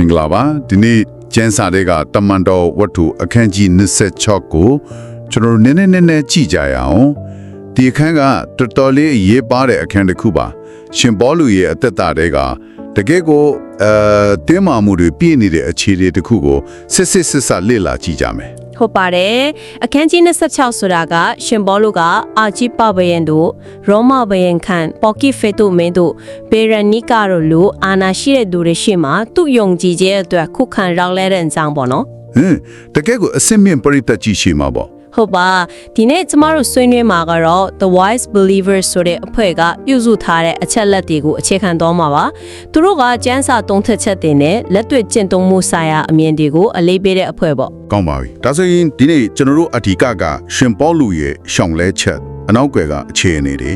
မင်္ဂလာပါဒီနေ့ကျန်းစာတွေကတမန်တော်ဝတ္ထုအခန်းကြီး26ကိုကျွန်တော်တို့နည်းနည်းနည်းနည်းကြည့်ကြရအောင်ဒီအခန်းကတော်တော်လေးအရေးပါတဲ့အခန်းတစ်ခုပါ ရှင်ဘောလူရဲ့အသက်တာတွေကတကယ်ကိုအဲတင်းမာမှုတွေပြည့်နေတဲ့အခြေအနေတစ်ခုကိုစစ်စစ်စစ်ဆက်လေ့လာကြည့်ကြမယ် ဟုတ်ပါတယ်အခန်းကြီး26ဆိုတာကရှင်ဘောလုကအာဂျီပဘယန်တို့ရောမဘယန်ခန်ပေါ်ကီဖေတိုမင်းတို့ဘေရနီကာတို့လိုအာနာရှိတဲ့သူတွေရှိမှသူ့ယုံကြည်ခြင်းအတွက်ခုခံရောက်လဲတဲ့အကြောင်းပေါ့နော်ဟင်တကယ်ကိုအစင်မြင့်ပရိသတ်ကြီးရှိမှာပေါ့ ဟုတ်ပါဒီနေ့ကျမတို့ဆွေးနွေးမှာကတော့ The Wise Believers ဆိုတဲ့အဖွဲ့ကပြုစုထားတဲ့အချက်လက်တွေကိုအခြေခံသွားမှာပါသူတို့ကကျမ်းစာသုံးထက်ချက်တင်နဲ့လက်တွေ့ကျင့်သုံးမှုဆိုင်ရာအမြင်တွေကိုအလေးပေးတဲ့အဖွဲ့ပေါ့ကောင်းပါပြီဒါဆိုရင်ဒီနေ့ကျွန်တော်တို့အဓိကကရှင်ပေါလုရဲ့ရှောင်းလဲချက်အနောက်ွယ်ကအခြေအနေတွေ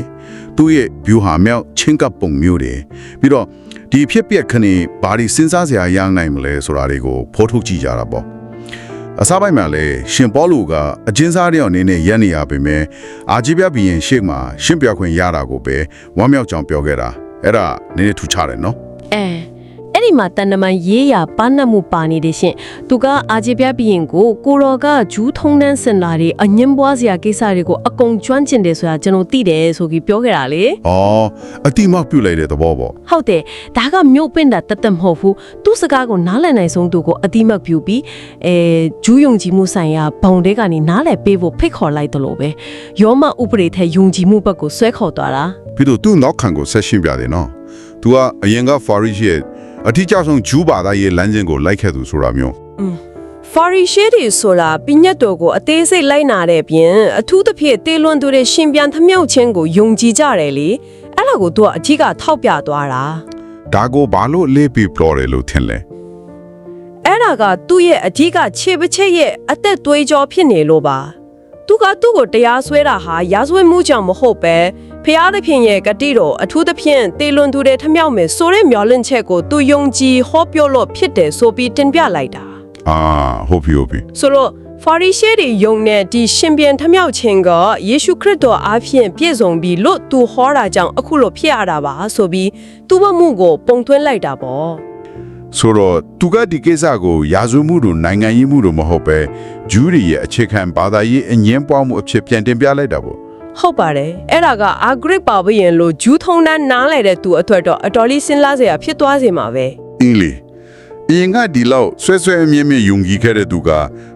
သူ့ရဲ့ view ဟာမြောက်ချင်းကပ်ပုံမျိုးတွေပြီးတော့ဒီဖြစ်ပျက်ခဏဘာဒီစဉ်းစားစရာရနိုင်မလဲဆိုတာတွေကိုဖော်ထုတ်ကြည့်ကြတာပေါ့ အစားပိုင်းမှာလေရှင်ပေါလုကအကျဉ်းစားတယောက်အနေနဲ့ရက်နေရပေမဲ့အာဂျီပြဘီရင်ရှေ့မှာရှင်းပြခွင့်ရတာကိုပဲဝမ်းမြောက်ကြောင်ပြောခဲ့တာအဲ့ဒါနည်းနည်းထူးခြားတယ်နော်အဲ အဲ့ဒီမှာတန်တမန်ရေးရပန်းနှမှုပါနေတဲ့ရှင်သူကအာဂျီပြဘီရင်ကိုကိုရောကဂျူးထုံးတန်းစင်လာတွေအငင်းပွားစရာကိစ္စတွေကိုအကုန်ကျွမ်းကျင်တယ်ဆိုတာကျွန်တော်သိတယ်ဆိုပြီးပြောခဲ့တာလေ။အော်အတိမပြုတ်လိုက်တဲ့သဘောပေါ့ဟုတ်တယ်ဒါကမြို့ပင့်တာတတ်တတ်မဟုတ်ဘူးသူ့စကားကိုနားလည်နိုင်ဆုံးသူကိုအတိမတ်ပြူပြီးအဲဂျူးယုံကြည်မှုဆိုင်ရာဘုံတဲကနေနားလည်ပေးဖို့ဖိတ်ခေါ်လိုက်တယ်လို့ပဲယောမဥပဒေထက်ယုံကြည်မှုဘက်ကိုဆွဲခေါ်သွားတာ။ပြီးတော့သူ့နောက်ခံကိုဆက်ရှင်းပြတယ်နော်။ तू ကအရင်က Farish ရဲ့ အထီးကျဆုံးဂျူးဘာသာရေးလမ်းစဉ်ကိုလိုက်ခဲ့သူဆိုတာမျိုးဖာရီရှဲတွေဆိုတာပညတ်တော်ကိုအသေးစိတ်လိုက်နာတဲ့အပြင်အထူးသဖြင့်တေလွန်သူတဲ့ရှင်ပြန်ထမြောက်ခြင်းကိုယုံကြည်ကြတယ်လေအဲ့ဒါကိုသူကအထီးကထောက်ပြသွားတာ။ဒါကိုဘာလို့အလေးပြီးပလော်တယ်လို့ထင်လဲအဲ့ဒါကသူ့ရဲ့အထီးကခြေပချက်ရဲ့အသက်သွေးကြောဖြစ်နေလို့ပါသူကသူ့ကိုတရားစွဲတာဟာရာဇဝတ်မှုကြောင့်မဟုတ်ပဲ ဖျားသခင်ရဲ့ဂတိတော်အထူးသဖြင့်တေလွန်သူတဲ့ထမြောက်မယ်ဆိုတဲ့မျောလင့်ချက်ကိုသူယုံကြည်ဟောပြောလို့ဖြစ်တယ်ဆိုပြီးတင်ပြလိုက်တာ။အာဟုတ်ပြီဟုတ်ပြီဆိုတော့ဖာရီရှဲတွေယုံတဲ့ဒီရှင်ပြန်ထမြောက်ခြင်းကယေရှုခရစ်တော်အားဖြင့်ပြည့်စုံပြီးလို့သူဟောတာကြောင့်အခုလိုဖြစ်ရတာပါဆိုပြီးသူ့ဘမှုကိုပုံသွင်းလိုက်တာပေါ့။ဆိုတော့သူကဒီကိစ္စကိုရာဇဝမှုတို့နိုင်ငံရေးမှုတို့မဟုတ်ပဲဂျူးတွေရဲ့အခြေခံဘာသာရေးအငင်းပွားမှုအဖြစ်ပြန်တင်ပြလိုက်တာပေါ့ ဟုတ်ပါတယ်အဲ့ဒါကအာဂရစ်ပါဘရင်လို့ဂျူးထုံးတန်းနားလဲတဲ့သူအထွတ်တော့အတော်လေးစဉ်းစားစရာဖြစ်သွားစေမှာပဲ။အင်းလေအရင်ကဒီလောက်ဆွဲဆွဲအမြင့်မြင့်ယုံကြည်ခဲ့တဲ့သူက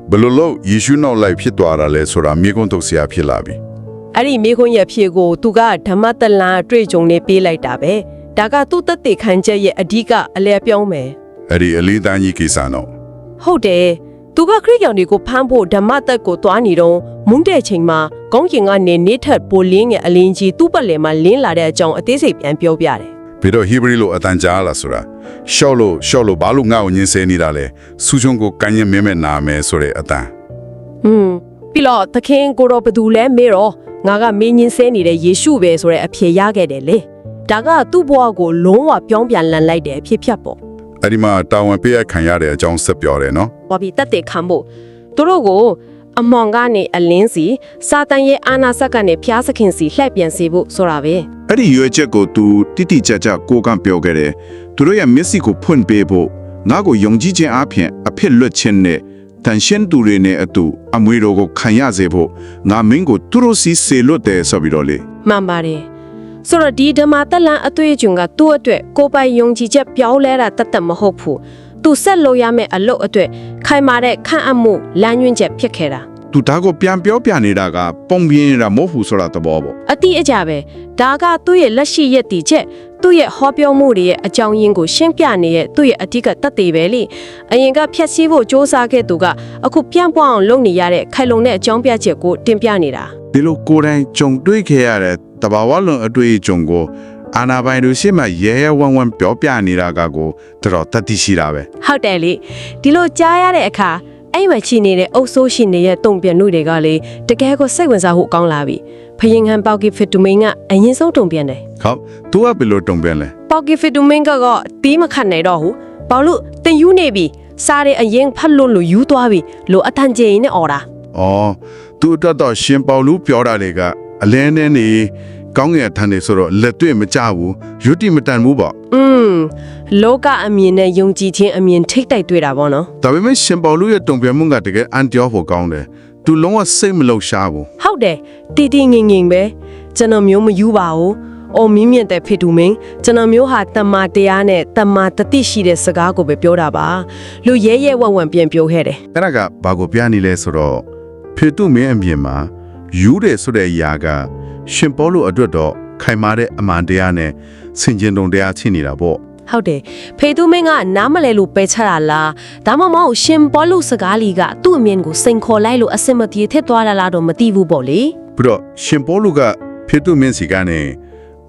ဘယ်လိုလုပ်ယေရှုနောက်လိုက်ဖြစ်သွားတာလဲဆိုတာမြေကွန်းထုတ်စရာဖြစ်လာပြီ။အဲ့ဒီမိခွန်းရဲ့ဖြေကိုသူကဓမ္မတလန်အတွေ့အကြုံနဲ့ပေးလိုက်တာပဲဒါကသူ့သက်သေခံချက်ရဲ့အဓိကအလဲပြောင်းမယ်အဲ့ဒီအလေးတန်းကြီးကိစ္စတော့ဟုတ်တယ် သူကခရစ်ယာန်တွေကိုဖမ်းဖို့ဓမ္မတက်ကိုတွားနေတော့မုန်းတဲ့ချိန်မှာကောင်းကင်ကနေနေထက်ပိုလင်းရဲ့အလင်းကြီးသူ့ပတ်လည်မှာလင်းလာတဲ့အကြောင်းအသေးစိတ်ပြန်ပြောပြတယ်ပြီးတော့ဟီဘရီလိုအတန်ကြားလာဆိုတာရှော့လို့ရှော့လို့ဘာလို့ငါ့ကိုညင်းဆဲနေတာလဲစူးချုံကိုကမ်းရင်မဲမဲနာမယ်ဆိုတဲ့အတန်။ဟွန်းပြီးတော့သခင်ကိုတော့ဘယ်သူလဲမေးတော့ငါကမင်းညင်းဆဲနေတဲ့ယေရှုပဲဆိုတဲ့အဖြေရခဲ့တယ်လေ။ဒါကသူ့ဘဝကိုလုံးဝပြောင်းပြန်လန်လိုက်တဲ့အဖြစ်ဖြတ်ပေါ့ အဲ့ဒီမှာတာဝန်ပေးရခံရတဲ့အကြောင်းဆက်ပြောတယ်နော်။ဘာပြီးတက်တဲ့ခံဖို့သူတို့ကိုအမောင်ကနေအလင်းစီစာတန်ရဲ့အာနာစက်ကနေဖျားစခင်စီလှည့်ပြန်စေဖို့ဆိုတာပဲ။အဲ့ဒီရွေချက်ကိုသူတိတိကျကျကိုကန့်ပြောခဲ့တယ်သူတို့ရဲ့မျက်စိကိုဖွင့်ပေးဖို့ငါ့ကိုယုံကြည်ခြင်းအပြင်အဖြစ်လွတ်ခြင်းနဲ့တန်ရှင်းသူတွေနဲ့အတူအမွေတော်ကိုခံရစေဖို့ငါမင်းကိုသူတို့စီစေလွတ်တယ်ဆိုပြီးတော့လေမှန်ပါတယ် ဆိုတော့ဒီဓမ္မတက်လန်အတွေ့အကြုံကသူ့အတွက်ကိုယ်ပိုင်ယုံကြည်ချက်ပြောင်းလဲတာတတ်တတ်မဟုတ်ဘူးသူဆက်လို့ရမယ့်အလုပ်အတွက်ခိုင်မာတဲ့ခန့်အပ်မှုလမ်းညွှန်ချက်ဖြစ်ခဲ့တာသူဒါကိုပြန်ပြောပြနေတာကပုံပြင်းနေတာမဟုတ်ဘူးဆိုတာသဘောပေါ့အတိအကျပဲဒါကသူ့ရဲ့လက်ရှိရည်တည်ချက်သူ့ရဲ့ဟောပြောမှုတွေရဲ့အကြောင်းရင်းကိုရှင်းပြနေတဲ့သူ့ရဲ့အဓိကတတ်သေးပဲလေအရင်ကဖြတ်စည်းဖို့စ조사ခဲ့သူကအခုပြန်ပွားအောင်လုပ်နေရတဲ့ခိုင်လုံတဲ့အကြောင်းပြချက်ကိုတင်ပြနေတာဒီလိုကိုယ်တိုင်ကြုံတွေ့ခဲ့ရတဲ့ တဘာဝလွန်အတွေ့အကြုံကိုအာနာပိုင်တို့ရှေ့မှာရဲရဲဝံ့ဝံ့ပြောပြနေတာကကိုတော်တော်တတ်သိရှိတာပဲဟုတ်တယ်လေဒီလိုကြားရတဲ့အခါအဲ့မှာချီနေတဲ့အုပ်ဆိုးရှင်တွေရဲ့တုံ့ပြန်မှုတွေကလေတကယ်ကိုစိတ်ဝင်စားဖို့ကောင်းလာပြီဖယင်ဟန်ပေါကီဖစ်တူမင်းကအရင်ဆုံးတုံ့ပြန်တယ်ဟုတ်သူကဘယ်လိုတုံ့ပြန်လဲပေါကီဖစ်တူမင်းကတော့တီးမခတ်နိုင်တော့ဘူးဘာလို့တင်ယူနေပြီစားတဲ့အရင်ဖတ်လို့လို့ယူသွားပြီလို့အတန်ကျေနဲ့អော်တာ။အော်သူအတွက်တော့ရှင်ပေါလုပြောတာတွေက အလင်းနဲ့နေကကောင်းငယ်ထန်နေဆိုတော့လက်တွေ့မကြဘူးယူတိမတန်ဘူးပေါ့อืมလောကအမြင်နဲ့ယုံကြည်ခြင်းအမြင်ထိတ်တိုက်တွေ့တာပေါ့နော်ဒါပေမဲ့ရှင်ပေါလုရဲ့တုံ့ပြန်မှုကတကယ်အန်တီယောဖို့ကောင်းတယ်သူလုံးဝစိတ်မလှုပ်ရှားဘူးဟုတ်တယ်တီတီငင်ငင်ပဲကျွန်တော်မျိုးမယူပါဘူးအော်မြင့်မြင့်တဲ့ဖေတူမင်းကျွန်တော်မျိုးဟာတမ္မာတရားနဲ့တမ္မာတတိရှိတဲ့စကားကိုပဲပြောတာပါလူရဲရဲဝံ့ဝံ့ပြန်ပြောခဲ့တယ်အဲ့ဒါကဘာကိုပြနေလဲဆိုတော့ဖေတုမင်းအမြင်မှာ ယူတယ်ဆိုတဲ့အရာက ရှင်ပေါလုအတွက်တော့ခိုင်မာတဲ့အမှန်တရားနဲ့ဆင်ခြင်တုံတရားချင်းနေတာပေါ့ဟုတ်တယ်ဖေတူမင်းကနားမလဲလို့ပဲချတာလားဒါမှမဟုတ်ရှင်ပေါလုစကားလီကသူ့အမြင်ကိုစိန်ခေါ်လိုက်လို့အစင်မပြေထက်သွားလာလားတော့မသိဘူးပေါ့လေပြီးတော့ရှင်ပေါလုကဖေတုမင်းစီကနေ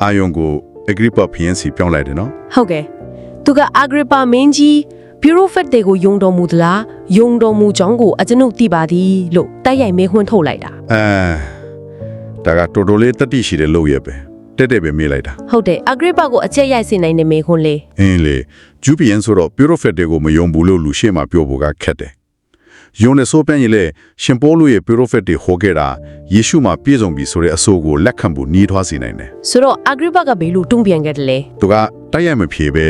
အာယုံကိုအဂရိပဖျင်းစီပြောင်းလိုက်တယ်နော်ဟုတ်ကဲ့သူကအဂရိပါမင်းကြီး ဘီရိုဖက်တွေကိုယုံတော်မူသလားယုံတော်မူကြောင်းကိုအကျွန်ုပ်သိပါသည်လို့တိုက်ရိုက်မဲခွန်းထုတ်လိုက်တာအဲဒါကတော်တော်လေးတတိရှိတဲ့လို့ရပဲတက်တက်ပဲမေးလိုက်တာဟုတ်တယ်အဂရိပါကိုအချက်ရိုက်စေနိုင်တဲ့မဲခွန်းလေးအင်းလေဂျူပီယန်ဆိုတော့ပြူရိုဖက်တွေကိုမယုံဘူးလို့လူရှေ့မှာပြောဖို့ကခက်တယ်ယုံနေဆိုပြန်ရင်လေရှင်ပေါလုရဲ့ပြူရိုဖက်တွေဟောခဲ့တာယေရှုမှာပြည့်စုံပြီဆိုတဲ့အဆိုကိုလက်ခံဖို့နှီးထွားစေနိုင်တယ်ဆိုတော့အဂရိပါကဘယ်လိုတုံ့ပြန်ခဲ့တယ်လဲသူကတိုက်ရိုက်မဖြေပဲ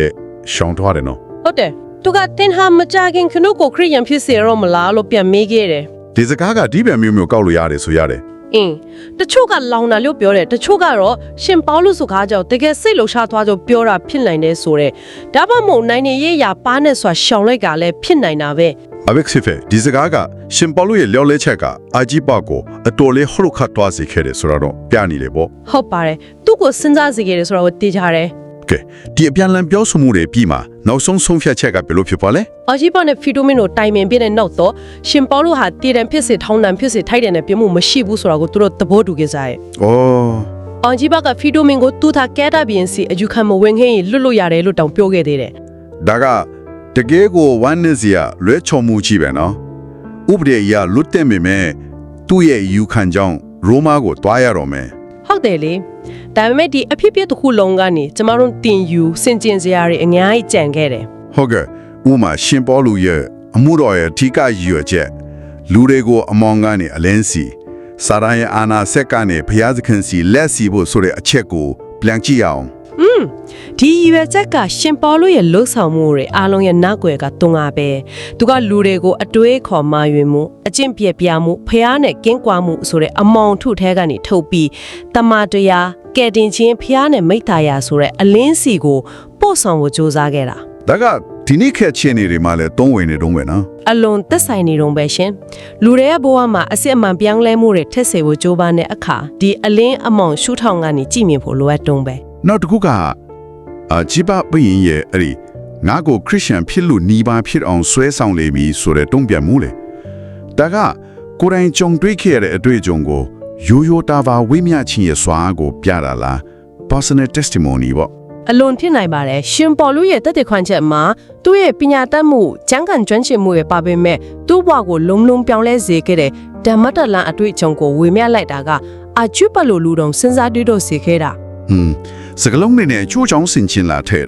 ရှောင်ထွားတယ်နော်ဟုတ်တယ် သူကတင်ဟာမကြခင်ခနုကိုခရိယန်ဖြစ်စေရောမလားလို့ပြန်မေးခဲ့တယ်ဒီစကားကဒီပြန်မျိုးမျိုးကောက်လို့ရတယ်ဆိုရတယ်အင်းတချို့ကလောင်တာလို့ပြောတယ်တချို့ကတော့ရှင်ပေါလုစကားကြောင့်တကယ်စိတ်လှုပ်ရှားသွားကြောင့်ပြောတာဖြစ်နိုင်တယ်ဆိုတဲ့ဒါမှမဟုတ်နိုင်နေရေးရာပါနဲ့ဆိုတာရှောင်လိုက်ကလည်းဖြစ်နိုင်တာပဲအဘက်စစ်ဖဲဒီစကားကရှင်ပေါလုရဲ့လျော်လဲချက်ကအာဂျီပါကိုအတော်လေးဟလုခတ်သွားစေခဲ့တယ်ဆိုတော့ပြနေလေပေါ့ဟုတ်ပါတယ်သူ့ကိုစဉ်းစားစေခဲ့တယ်ဆိုတော့တေးကြတယ် ကဲဒီအပြန်လန်ပြောဆိုမှုတွေပြီးမှနောက်ဆုံးဆုံးဖြတ်ချက်ကဘယ်လိုဖြစ်ပါလဲအော်ဂျီပေါ်နဲ့ဖီတိုမင်တို့တိုင်ပင်ပြတဲ့နောက်တော့ရှင်ပေါလုဟာတည်တံဖြစ်စေထောင်းတံဖြစ်စေထိုက်တယ်နဲ့ပြမှုမရှိဘူးဆိုတာကိုသူတို့သဘောတူခဲ့ကြရဲ့။အော်အော်ဂျီဘကဖီတိုမင်ကိုသူသာကဲတာပြင်စီအယူခံမဝင်ခင်းရင်လွတ်လွတ်ရတယ်လို့တောင်ပြောခဲ့သေးတယ်ဒါကတကယ်ကိုဝမ်းနည်းစရာလွဲချော်မှုကြီးပဲနော်။ဥပဒေအရလွတ်တဲ့မိမဲ့သူ့ရဲ့ယူခံကြောင်းရိုမာကိုတွားရတော့မယ် ဟုတ်တယ်လေဒါပေမဲ့ဒီအဖြစ်အပျက်တစ်ခုလုံးကနေကျမတို့တင်ယူစင်ကျင်စရာတွေအများကြီးကြံခဲ့တယ်။ဟုတ်ကဲ့ဥမာရှင်ပေါလုရဲ့အမှုတော်ရဲ့အထီးကရည်ရွယ်ချက်လူတွေကိုအမောင်ကနေအလင်းစီစာရန်ရဲ့အာနာဆက်ကနေဘုရားသခင်စီလက်စီဖို့ဆိုတဲ့အချက်ကိုပြန်ကြည့်ရအောင် ဒီရွယ်ချက်ကရှင်ပေါလုရဲ့လှုပ်ဆောင်မှုတွေအားလုံးရဲ့နောက်ွယ်ကတုံးတာပဲသူကလူတွေကိုအတွေးခေါ်မှယွင်မှုအကျင့်ပြက်ပြမှုဖះနဲ့ကင်းကွာမှုဆိုတဲ့အမောင်ထုထဲကနေထုတ်ပြီးတမန်တရားကဲတင်ချင်းဖះနဲ့မိတ္တာယာဆိုတဲ့အလင်းစီကိုပို့ဆောင်ဖို့ကြိုးစားခဲ့တာ။ဒါကဒီနေ့ခက်ချင်းနေတွေမှာလည်းသုံးဝင်နေတော့မယ်နော်အလွန်သက်ဆိုင်နေတော့ပဲရှင်လူတွေရဲ့ဘဝမှာအစစ်အမှန်ပြောင်းလဲမှုတွေထက်စေဖို့ကြိုးပမ်းတဲ့အခါဒီအလင်းအမောင်ရှုထောင်ကနေကြည့်မြင်ဖို့လိုအပ်တုံးပဲ။ နောက်တစ်ခုကအာဂျိဘဘယင်ရဲ့အဲ့ဒီငါကိုခရစ်ယာန်ဖြစ်လို့နှီးပါဖြစ်အောင်ဆွဲဆောင်လေပြီဆိုတဲ့တုံ့ပြန်မှုလေ။ဒါကကိုယ်တိုင်ကြုံတွေ့ခဲ့ရတဲ့အတွေ့အကြုံကိုရိုးရိုးတာပါဝိမြချင်းရဲ့စွာကိုပြတာလား personal testimony ပေါ့အလွန်ဖြစ်နိုင်ပါတယ်ရှင်ပေါ်လူရဲ့တက်တဲ့ခွန်ချက်မှာသူ့ရဲ့ပညာတတ်မှုကျမ်းဂန်ကျွမ်းကျင်မှုရဲ့ပါပေမဲ့သူ့ဘဝကိုလုံးလုံးပြောင်းလဲစေခဲ့တဲ့ဓမ္မတလန်အတွေ့အကြုံကိုဝေမျှလိုက်တာကအကျွတ်ပလို့လူတော်စဉ်းစားတွေးတော့စေခဲ့တာဟွန်း စကလုံးနေနဲ့ချိုးချောင်းဆင်ချင်လာတဲ့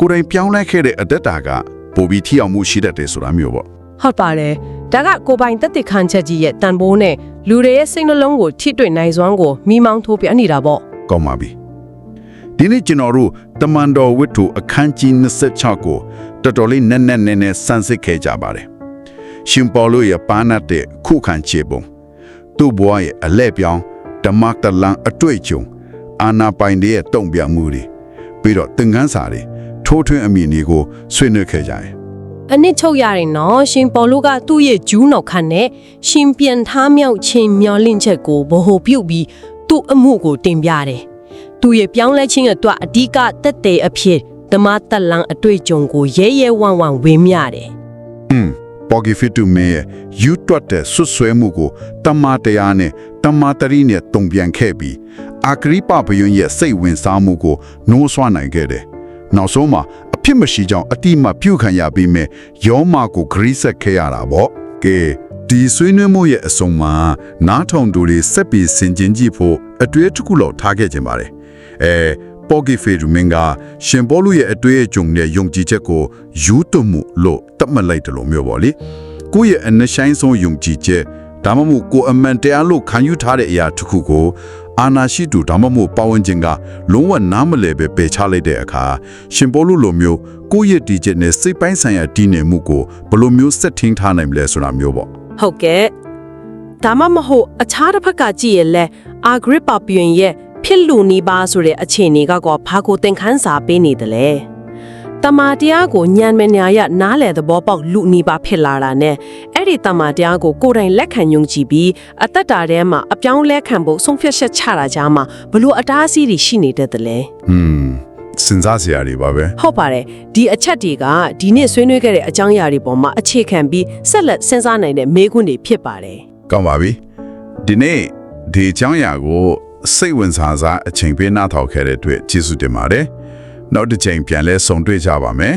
ကိုယ်တိုင်ပြောင်းလဲခဲ့တဲ့အတ္တတာကပိုပြီးထီအောင်မှုရှိတတ်တယ်ဆိုတာမျိုးပေါ့ဟုတ်ပါတယ်ဒါကကိုပိုင်တက်တဲ့ခွန်ချက်ကြီးရဲ့တန်ဖိုးနဲ့လူတွေရဲ့စိတ်နှလုံးကိုထိတွေ့နိုင်စွမ်းကိုမိမောင်းထိုးပြနေတာပေါ့ကောင်းပါပြီဒီနေ့ကျွန်တော်တို့တမန်တော်ဝတ္ထုအခန်းကြီး26ကိုတော်တော်လေးနက်နက်နဲနဲစမ်းစစ်ခဲ့ကြပါတယ်ရှင်ပေါလုရဲ့ပါနတ်တဲ့ခုခံခြေပုံသူ့ဘဝရဲ့အလဲပြောင်းဓမ္မတလန်အတွေ့အကြုံ အာနာပိုင်တဲ့တုံ့ပြန်မှုတွေပြီးတော့သင်ခန်းစာတွေထိုးထွင်းအမြင်တွေကိုဆွေးနွေးခဲ့ကြတယ်အနစ်ချုပ်ရတယ်နော်ရှင်ပေါ်လူကသူ့ရဲ့ဂျူးနောက်ခန့်နဲ့ရှင်ပြန်ထားမြောက်ခြင်းမျောလင့်ချက်ကိုဗဟိုပြုတ်ပြီးသူ့အမှုကိုတင်ပြတယ်သူ့ရဲ့ပြောင်းလဲခြင်းအတွက်အဓိကတက်တဲ့အဖြစ်ဓမ္မတက်လန်အတွေ့အကြုံကိုရဲရဲဝံ့ဝံ့ဝေမျှတယ်อืมပေါ်ဂီဖီတူမေယူတွတ်တဲ့ဆွဆွဲမှုကိုတမန်တရားနဲ့တမန်တရီနဲ့တုံပြန်ခဲ့ပြီး အာဂရိပဘယွန်းရဲ့စိတ်ဝင်စားမှုကိုနိုးဆွမ်းနိုင်ခဲ့တယ်။နောက်ဆုံးမှာအဖြစ်မရှိကြောင်းအတိအမပြုခံရပြီးမြဲယောမာကိုဂရိဆက်ခဲ့ရတာပေါ့။ကဲဒီဆွေးနွေးမှုရဲ့အစုံမှာနားထောင်သူတွေစက်ပြီးစင်ကျင်ကြည့်ဖို့အတွေ့အကြုံလောက်ထားခဲ့ကြပါတယ်။အဲပေါ်ဂီဖီတူမင်ကရှင်ဘောလူရဲ့အတွေ့အကြုံနဲ့ယုံကြည်ချက်ကိုယူသွမှုလို့တတ်မှတ်လိုက်တယ်လို့မျိုးပေါ့လေကိုယ့်ရဲ့အနဆိုင်ဆုံးယုံကြည်ချက်ဒါမှမဟုတ်ကိုယ်အမှန်တရားလို့ခံယူထားတဲ့အရာတစ်ခုကို အာနာရှိသူဒါမှမဟုတ်ပါဝင်ခြင်းကလုံးဝနားမလည်ပဲပယ်ချလိုက်တဲ့အခါရှင်ပေါလုလိုမျိုးကိုယ့်ရဲ့ဒီချက်နဲ့စိတ်ပိုင်းဆိုင်ရာတည်နေမှုကိုဘယ်လိုမျိုးဆက်ထင်းထားနိုင်မလဲဆိုတာမျိုးပေါ့ဟုတ်ကဲ့ဒါမှမဟုတ်အခြားတစ်ဖက်ကကြည့်ရလဲအာဂရစ်ပါပြင်းရဲ့ဖြစ်လူနီးပါဆိုတဲ့အခြေအနေကကောဘာကိုသင်ခန်းစာပေးနေတယ်လဲ တမာတရားကိုညံမညာရနားလေသဘောပေါက်လူနီးပါဖြစ်လာတာနဲ့အဲ့ဒီတမာတရားကိုကိုယ်တိုင်လက်ခံယုံကြည်ပြီးအသက်တာထဲမှာအပြောင်းလဲခံဖို့ဆုံးဖြတ်ချက်ချတာကြားမှာဘလို့အတားအဆီးတွေရှိနေတတ်တယ်လဲဟွန်းစဉ်းစားစရာတွေပါပဲဟုတ်ပါတယ်ဒီအချက်တွေကဒီနေ့ဆွေးနွေးခဲ့တဲ့အကြောင်းအရာတွေပေါ်မှာအခြေခံပြီးဆက်လက်စဉ်းစားနိုင်တဲ့မေးခွန်းတွေဖြစ်ပါတယ်ကောင်းပါပြီဒီနေ့ဒီအကြောင်းအရာကိုစိတ်ဝင်စားစားအချိန်ပေးနားထောင်ခဲ့တဲ့အတွက်ကျေးဇူးတင်ပါတယ် နောက်တစ်ချိန်ပြန်လဲဆုံတွေ့ကြပါမယ်